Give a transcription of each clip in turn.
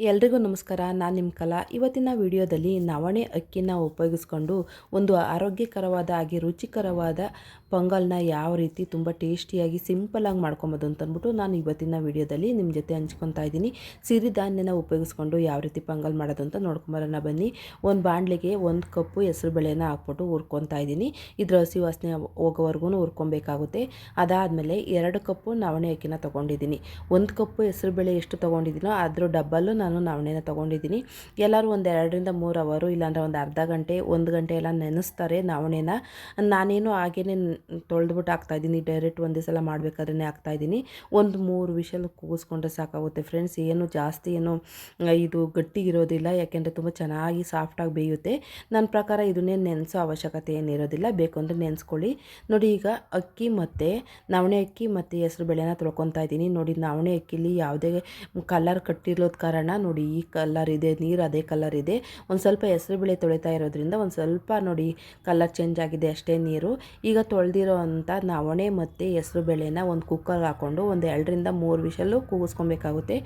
ಎಲ್ರಿಗೂ ನಮಸ್ಕಾರ, ನಾನು ನಿಮ್ಮ ಕಲಾ. ಇವತ್ತಿನ ವಿಡಿಯೋದಲ್ಲಿ ನವಣೆ ಅಕ್ಕಿನ ಉಪಯೋಗಿಸ್ಕೊಂಡು ಒಂದು ಆರೋಗ್ಯಕರವಾದ ಹಾಗೆ ರುಚಿಕರವಾದ ಪೊಂಗಲ್ನ ಯಾವ ರೀತಿ ತುಂಬ ಟೇಸ್ಟಿಯಾಗಿ ಸಿಂಪಲಾಗಿ ಮಾಡ್ಕೊಬೋದು ಅಂತಂದ್ಬಿಟ್ಟು ನಾನು ಇವತ್ತಿನ ವಿಡಿಯೋದಲ್ಲಿ ನಿಮ್ಮ ಜೊತೆ ಹಂಚ್ಕೊತಾ ಇದ್ದೀನಿ. ಸಿರಿಧಾನ್ಯನ ಉಪಯೋಗಿಸ್ಕೊಂಡು ಯಾವ ರೀತಿ ಪೊಂಗಲ್ ಮಾಡೋದು ಅಂತ ನೋಡ್ಕೊಂಬರೋಣ ಬನ್ನಿ, ಒಂದು ಬಾಣಲೆಗೆ ಒಂದು ಕಪ್ಪು ಹೆಸರು ಬೇಳೆನ ಹಾಕ್ಬಿಟ್ಟು ಹುರ್ಕೊತಾ ಇದ್ದೀನಿ. ಇದರ ಹಸಿ ವಾಸನೆ ಹೋಗೋವರೆಗೂ ಹುರ್ಕೊಬೇಕಾಗುತ್ತೆ. ಅದಾದಮೇಲೆ ಎರಡು ಕಪ್ಪು ನವಣೆ ಅಕ್ಕಿನ ತೊಗೊಂಡಿದ್ದೀನಿ. ಒಂದು ಕಪ್ಪು ಹೆಸರು ಬೇಳೆ ಎಷ್ಟು ತೊಗೊಂಡಿದ್ದೀನೋ ಅದ್ರ ಡಬ್ಬಲ್ಲು ನಾನು ನವಣೆನ ತೊಗೊಂಡಿದ್ದೀನಿ. ಎಲ್ಲರೂ ಒಂದು ಎರಡರಿಂದ ಮೂರು ಅವರು, ಇಲ್ಲಾಂದರೆ ಒಂದು ಅರ್ಧ ಗಂಟೆ, ಒಂದು ಗಂಟೆ ಎಲ್ಲ ನೆನೆಸ್ತಾರೆ ನವಣೆನ ನಾನೇನು ಹಾಗೇ ತೊಳೆದ್ಬಿಟ್ಟು ಹಾಕ್ತಾಯಿದ್ದೀನಿ ಡೈರೆಕ್ಟ್ ಒಂದೇ ಸಲ ಮಾಡಬೇಕಾದ್ರೆ ಹಾಕ್ತಾಯಿದ್ದೀನಿ ಒಂದು ಮೂರು ವಿಷಲ್ ಕೂಗಿಸ್ಕೊಂಡ್ರೆ ಸಾಕಾಗುತ್ತೆ ಫ್ರೆಂಡ್ಸ್. ಏನು ಜಾಸ್ತಿ ಏನು, ಇದು ಗಟ್ಟಿ ಇರೋದಿಲ್ಲ, ಯಾಕೆಂದರೆ ತುಂಬ ಚೆನ್ನಾಗಿ ಸಾಫ್ಟಾಗಿ ಬೇಯುತ್ತೆ. ನನ್ನ ಪ್ರಕಾರ ಇದನ್ನೇ ನೆನೆಸೋ ಅವಶ್ಯಕತೆ ಏನಿರೋದಿಲ್ಲ ಬೇಕು ಅಂದರೆ ನೆನೆಸ್ಕೊಳ್ಳಿ. ನೋಡಿ ಈಗ ಅಕ್ಕಿ ಮತ್ತು, ನವಣೆ ಅಕ್ಕಿ ಮತ್ತು ಹೆಸರು ಬೇಳೆನ ತೊಳ್ಕೊತಾ ಇದ್ದೀನಿ. ನೋಡಿ, ನವಣೆ ಅಕ್ಕಿಲಿ ಯಾವುದೇ ಕಲರ್ ಕಟ್ಟಿರೋದ ಕಾರಣ ನೋಡಿ ಈ ಕಲರ್ ಇದೆ, ನೀರು ಅದೇ ಕಲರ್ ಇದೆ. ಒಂದು ಸ್ವಲ್ಪ ಹೆಸರು ಬೇಳೆ ತೊಳಿತಾ ಇರೋದ್ರಿಂದ ಒಂದು ಸ್ವಲ್ಪ ನೋಡಿ ಕಲರ್ ಚೇಂಜ್ ಆಗಿದೆ ಅಷ್ಟೇ ನೀರು. ಈಗ ತೊಳೆದಿರೋ ಅಂಥ ನವಣೆ ಮತ್ತು ಹೆಸರು ಬೇಳೆನ ಒಂದು ಕುಕ್ಕರ್ ಹಾಕ್ಕೊಂಡು ಒಂದು ಎರಡರಿಂದ ಮೂರು ವಿಷಲ್ಲು ಕೂಗಿಸ್ಕೊಬೇಕಾಗುತ್ತೆ.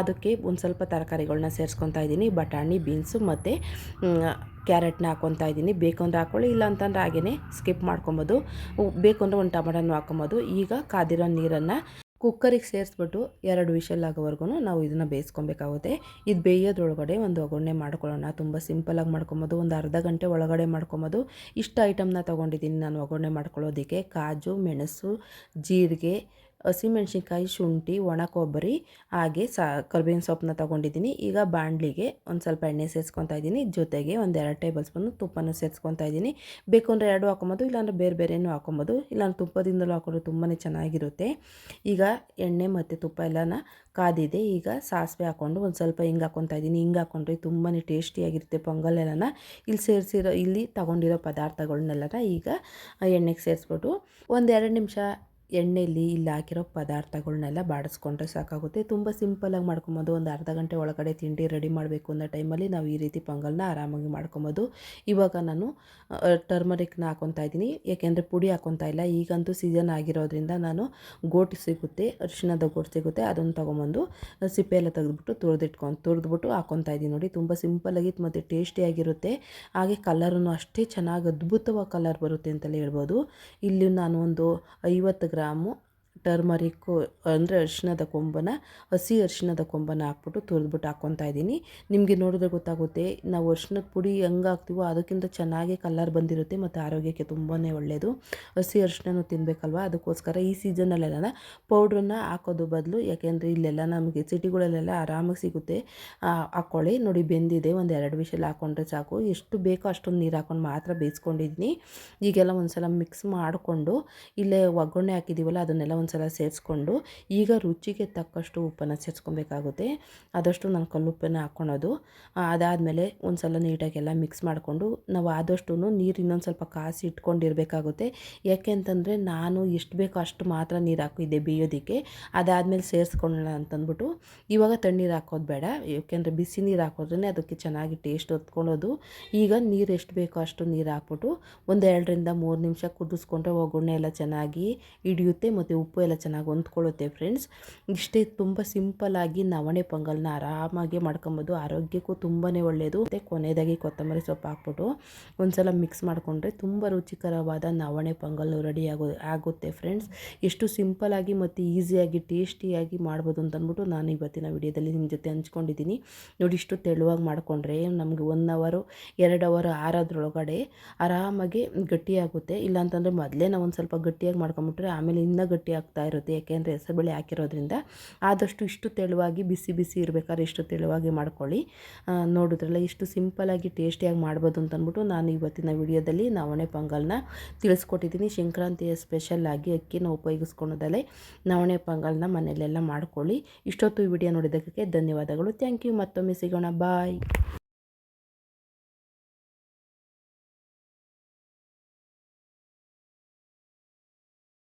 ಅದಕ್ಕೆ ಒಂದು ಸ್ವಲ್ಪ ತರಕಾರಿಗಳನ್ನ ಸೇರಿಸ್ಕೊತಾ ಇದ್ದೀನಿ. ಬಟಾಣಿ, ಬೀನ್ಸು ಮತ್ತು ಕ್ಯಾರೆಟ್ನ ಹಾಕ್ಕೊತಾ ಇದ್ದೀನಿ. ಬೇಕು ಅಂದರೆ ಹಾಕ್ಕೊಳ್ಳಿ ಇಲ್ಲ ಅಂತಂದ್ರೆ ಹಾಗೇ ಸ್ಕಿಪ್ ಮಾಡ್ಕೊಬೋದು. ಬೇಕು ಅಂದರೆ ಒಂದು ಟೊಮಟೊನೂ ಹಾಕೊಬೋದು. ಈಗ ಕಾದಿರೋ ನೀರನ್ನು ಕುಕ್ಕರಿಗೆ ಸೇರಿಸ್ಬಿಟ್ಟು ಎರಡು ವಿಷಲ್ ಆಗೋವರೆಗೂ ನಾವು ಇದನ್ನು ಬೇಯಿಸ್ಕೊಬೇಕಾಗುತ್ತೆ. ಇದು ಬೇಯೋದ್ರೊಳಗಡೆ ಒಂದು ಒಗ್ಗರಣೆ ಮಾಡ್ಕೊಳ್ಳೋಣ. ತುಂಬ ಸಿಂಪಲಾಗಿ ಮಾಡ್ಕೊಬೋದು. ಒಂದು ಅರ್ಧ ಗಂಟೆ ಒಳಗಡೆ ಮಾಡ್ಕೊಬೋದು. ಇಷ್ಟು ಐಟಮ್ನ ತೊಗೊಂಡಿದ್ದೀನಿ. ನಾನು ಒಗ್ಗರಣೆ ಮಾಡ್ಕೊಳ್ಳೋದಕ್ಕೆ. ಕಾಜು, ಮೆಣಸು, ಜೀರಿಗೆ ಹಸಿಮೆಣ್ಸಿನ್ಕಾಯಿ, ಶುಂಠಿ ಒಣ ಕೊಬ್ಬರಿ ಹಾಗೆ ಸಾ ಕರ್ಬೇವಿನ ಸೊಪ್ಪನ್ನ ತೊಗೊಂಡಿದ್ದೀನಿ. ಈಗ ಬಾಣಲಿಗೆ ಒಂದು ಸ್ವಲ್ಪ ಎಣ್ಣೆ ಸೇರಿಸ್ಕೊತಾ ಇದ್ದೀನಿ. ಜೊತೆಗೆ ಒಂದು ಎರಡು ಟೇಬಲ್ ಸ್ಪೂನು ತುಪ್ಪನ ಸೇರಿಸ್ಕೊತಾ ಇದ್ದೀನಿ. ಬೇಕು ಅಂದರೆ ಎರಡು ಹಾಕೊಬೋದು, ಇಲ್ಲಾಂದ್ರೆ ಬೇರೆ ಬೇರೆನೂ ಹಾಕೊಬೋದು. ಇಲ್ಲಾಂದ್ರೆ ತುಪ್ಪದಿಂದಲೂ ಹಾಕೊಂಡ್ರೆ ತುಂಬಾ ಚೆನ್ನಾಗಿರುತ್ತೆ. ಈಗ ಎಣ್ಣೆ ಮತ್ತು ತುಪ್ಪ ಎಲ್ಲನ ಕಾದಿದೆ. ಈಗ ಸಾಸಿವೆ ಹಾಕ್ಕೊಂಡು ಒಂದು ಸ್ವಲ್ಪ ಹಿಂಗೆ ಹಾಕ್ಕೊತಾ ಇದ್ದೀನಿ. ಹಿಂಗೆ ಹಾಕೊಂಡ್ರೆ ತುಂಬಾ ಟೇಸ್ಟಿಯಾಗಿರುತ್ತೆ ಪೊಂಗಲ್ ಎಲ್ಲನ. ಇಲ್ಲಿ ಸೇರಿಸಿರೋ, ಇಲ್ಲಿ ತೊಗೊಂಡಿರೋ ಪದಾರ್ಥಗಳನ್ನೆಲ್ಲ ಈಗ ಎಣ್ಣೆಗೆ ಸೇರಿಸ್ಬಿಟ್ಟು ಒಂದೆರಡು ನಿಮಿಷ ಎಣ್ಣೆಯಲ್ಲಿ ಇಲ್ಲಿ ಹಾಕಿರೋ ಪದಾರ್ಥಗಳನ್ನೆಲ್ಲ ಬಾಡಿಸ್ಕೊಂಡ್ರೆ ಸಾಕಾಗುತ್ತೆ. ತುಂಬ ಸಿಂಪಲಾಗಿ ಮಾಡ್ಕೊಬೋದು. ಒಂದು ಅರ್ಧ ಗಂಟೆ ಒಳಗಡೆ ತಿಂಡಿ ರೆಡಿ ಮಾಡಬೇಕು ಅನ್ನೋ ಟೈಮಲ್ಲಿ ನಾವು ಈ ರೀತಿ ಪೊಂಗಲ್ನ ಆರಾಮಾಗಿ ಮಾಡ್ಕೊಬೋದು. ಇವಾಗ ನಾನು ಟರ್ಮರಿಕ್ನ ಹಾಕೊತಾ ಇದ್ದೀನಿ. ಏಕೆಂದರೆ ಪುಡಿ ಹಾಕೊತಾ ಇಲ್ಲ. ಈಗಂತೂ ಸೀಸನ್ ಆಗಿರೋದ್ರಿಂದ ನಾನು ಗೋಟ್ ಸಿಗುತ್ತೆ, ಅರಿಶಿಣದ ಗೋಟ್ ಸಿಗುತ್ತೆ. ಅದನ್ನು ತೊಗೊಂಬಂದು ಸಿಪ್ಪೆ ಎಲ್ಲ ತೆಗೆದ್ಬಿಟ್ಟು ತುರಿದಿಟ್ಕೊಂಡು ತುರಿದ್ಬಿಟ್ಟು ಹಾಕೊತಾ ಇದ್ದೀನಿ ನೋಡಿ. ತುಂಬ ಸಿಂಪಲಾಗಿ ಮತ್ತು ಟೇಸ್ಟಿಯಾಗಿರುತ್ತೆ ಹಾಗೆ ಕಲರನ್ನು ಅಷ್ಟೇ ಚೆನ್ನಾಗಿ ಅದ್ಭುತವಾಗಿ ಕಲರ್ ಬರುತ್ತೆ ಅಂತಲೇ ಹೇಳ್ಬೋದು. ಇಲ್ಲಿ ನಾನು ಒಂದು ಐವತ್ತು గ్రాము ಟರ್ಮರಿಕ್ಕು ಅಂದರೆ ಅರಿಶಿಣದ ಕೊಂಬನ, ಹಸಿ ಅರಿಶಿಣದ ಕೊಂಬನ ಹಾಕ್ಬಿಟ್ಟು ತುರಿದ್ಬಿಟ್ಟು ಹಾಕ್ಕೊತಾ ಇದ್ದೀನಿ. ನಿಮಗೆ ನೋಡಿದ್ರೆ ಗೊತ್ತಾಗುತ್ತೆ, ನಾವು ಅರಿಶಿಣದ ಪುಡಿ ಹೆಂಗೆ ಹಾಕ್ತೀವೋ ಅದಕ್ಕಿಂತ ಚೆನ್ನಾಗಿ ಕಲರ್ ಬಂದಿರುತ್ತೆ ಮತ್ತು ಆರೋಗ್ಯಕ್ಕೆ ತುಂಬಾ ಒಳ್ಳೆಯದು ಹಸಿ ಅರಿಶಿಣನೂ ತಿನ್ನಬೇಕಲ್ವ ಅದಕ್ಕೋಸ್ಕರ ಈ ಸೀಸನಲ್ಲೆಲ್ಲ ಪೌಡ್ರನ್ನ ಹಾಕೋದು ಬದಲು, ಯಾಕೆಂದರೆ ಇಲ್ಲೆಲ್ಲ ನಮಗೆ ಸಿಟಿಗಳಲ್ಲೆಲ್ಲ ಆರಾಮಾಗಿ ಸಿಗುತ್ತೆ. ಹಾಕ್ಕೊಳ್ಳಿ ನೋಡಿ, ಬೆಂದಿದೆ. ಒಂದು ಎರಡು ವಿಷಲ್ ಹಾಕ್ಕೊಂಡ್ರೆ ಸಾಕು. ಎಷ್ಟು ಬೇಕೋ ಅಷ್ಟೊಂದು ನೀರು ಹಾಕ್ಕೊಂಡು ಮಾತ್ರ ಬೇಯಿಸ್ಕೊಂಡಿದ್ದೀನಿ. ಈಗೆಲ್ಲ ಒಂದು ಸಲ ಮಿಕ್ಸ್ ಮಾಡಿಕೊಂಡು ಇಲ್ಲೇ ಒಗ್ಗರಣೆ ಹಾಕಿದ್ದೀವಲ್ಲ ಅದನ್ನೆಲ್ಲ ಒಂದು ಸಲ ಸೇರಿಸ್ಕೊಂಡು ಈಗ ರುಚಿಗೆ ತಕ್ಕಷ್ಟು ಉಪ್ಪನ್ನು ಸೇರಿಸ್ಕೊಬೇಕಾಗುತ್ತೆ. ಆದಷ್ಟು ನಾನು ಕಲ್ಲುಪ್ಪನ್ನು ಹಾಕ್ಕೊಳೋದು. ಅದಾದಮೇಲೆ ಒಂದು ಸಲ ನೀಟಾಗೆಲ್ಲ ಮಿಕ್ಸ್ ಮಾಡಿಕೊಂಡು ನಾವು ಆದಷ್ಟು ನೀರು ಇನ್ನೊಂದು ಸ್ವಲ್ಪ ಕಾಸಿ ಇಟ್ಕೊಂಡಿರಬೇಕಾಗುತ್ತೆ. ಯಾಕೆ ಅಂತಂದರೆ ನಾನು ಎಷ್ಟು ಬೇಕೋ ಅಷ್ಟು ಮಾತ್ರ ನೀರು ಹಾಕಿದ್ದೆ ಬೇಯೋದಕ್ಕೆ. ಅದಾದಮೇಲೆ ಸೇರಿಸ್ಕೊಳ್ಳೋಣ ಅಂತಂದ್ಬಿಟ್ಟು ಇವಾಗ ತಣ್ಣೀರು ಹಾಕೋದು ಬೇಡ. ಯಾಕೆಂದರೆ ಬಿಸಿ ನೀರು ಹಾಕೋದ್ರೇ ಅದಕ್ಕೆ ಚೆನ್ನಾಗಿ ಟೇಸ್ಟ್ ಹೊತ್ಕೊಳ್ಳೋದು. ಈಗ ನೀರು ಎಷ್ಟು ಬೇಕೋ ಅಷ್ಟು ನೀರು ಹಾಕ್ಬಿಟ್ಟು ಒಂದು ಎರಡರಿಂದ ಮೂರು ನಿಮಿಷ ಕುದಿಸ್ಕೊಂಡ್ರೆ ಒಗ್ಗರಣೆ ಎಲ್ಲ ಚೆನ್ನಾಗಿ ಹಿಡಿಯುತ್ತೆ. ಮತ್ತು ಉಪ್ಪು ಎಲ್ಲ ಚೆನ್ನಾಗಿ ಹೊಂದ್ಕೊಳ್ಳುತ್ತೆ ಫ್ರೆಂಡ್ಸ್ ಇಷ್ಟೇ ತುಂಬ ಸಿಂಪಲ್ಲಾಗಿ ನವಣೆ ಪೊಂಗಲ್ನ ಆರಾಮಾಗಿ ಮಾಡ್ಕೊಬೋದು. ಆರೋಗ್ಯಕ್ಕೂ ತುಂಬಾ ಒಳ್ಳೆಯದು ಮತ್ತು ಕೊನೆಯದಾಗಿ ಕೊತ್ತಂಬರಿ ಸೊಪ್ಪು ಹಾಕ್ಬಿಟ್ಟು ಒಂದ್ಸಲ ಮಿಕ್ಸ್ ಮಾಡಿಕೊಂಡ್ರೆ ತುಂಬ ರುಚಿಕರವಾದ ನವಣೆ ಪೊಂಗಲ್ ರೆಡಿ ಆಗೋ, ಆಗುತ್ತೆ ಫ್ರೆಂಡ್ಸ್ ಎಷ್ಟು ಸಿಂಪಲ್ಲಾಗಿ ಮತ್ತು ಈಸಿಯಾಗಿ ಟೇಸ್ಟಿಯಾಗಿ ಮಾಡ್ಬೋದು ಅಂತಂದ್ಬಿಟ್ಟು ನಾನು ಇವತ್ತಿನ ವಿಡಿಯೋದಲ್ಲಿ ನಿಮ್ಮ ಜೊತೆ ಹಂಚ್ಕೊಂಡಿದ್ದೀನಿ. ನೋಡಿ ಇಷ್ಟು ತೆಳುವಾಗಿ ಮಾಡಿಕೊಂಡ್ರೆ ನಮಗೆ ಒನ್ ಅವರು ಎರಡು ಅವರ್ ಆರೋದ್ರೊಳಗಡೆ ಆರಾಮಾಗಿ ಗಟ್ಟಿಯಾಗುತ್ತೆ. ಇಲ್ಲಾಂತಂದರೆ ಮೊದಲೇ ನಾವು ಒಂದು ಸ್ವಲ್ಪ ಗಟ್ಟಿಯಾಗಿ ಮಾಡ್ಕೊಂಬಿಟ್ರೆ ಆಮೇಲೆ ಇನ್ನೂ ಗಟ್ಟಿ ಆಗ್ತಾ ಇರುತ್ತೆ, ಯಾಕೆಂದರೆ ಹೆಸರುಬೇಳೆ ಹಾಕಿರೋದ್ರಿಂದ ಆದಷ್ಟು ಇಷ್ಟು ತೆಳುವಾಗಿ ಬಿಸಿ ಬಿಸಿ ಇರಬೇಕಾದ್ರೆ ಇಷ್ಟು ತೆಳುವಾಗಿ ಮಾಡ್ಕೊಳ್ಳಿ. ನೋಡಿದ್ರಲ್ಲ ಇಷ್ಟು ಸಿಂಪಲಾಗಿ ಟೇಸ್ಟಿಯಾಗಿ ಮಾಡ್ಬೋದು ಅಂತ ಅಂದ್ಬಿಟ್ಟು ನಾನು ಇವತ್ತಿನ ವಿಡಿಯೋದಲ್ಲಿ ನವಣೆ ಪೊಂಗಲ್ನ ತಿಳಿಸ್ಕೊಟ್ಟಿದ್ದೀನಿ. ಸಂಕ್ರಾಂತಿಯ ಸ್ಪೆಷಲ್ಲಾಗಿ ಅಕ್ಕಿನ ಉಪಯೋಗಿಸ್ಕೊಳೋದಲ್ಲೇ ನವಣೆ ಪೊಂಗಲ್ನ ಮನೆಯಲ್ಲೆಲ್ಲ ಮಾಡ್ಕೊಳ್ಳಿ. ಇಷ್ಟೊತ್ತು ವಿಡಿಯೋ ನೋಡಿದ್ದಕ್ಕೆ ಧನ್ಯವಾದಗಳು. Thank you. ಮತ್ತೊಮ್ಮೆ ಸಿಗೋಣ. ಬಾಯ್.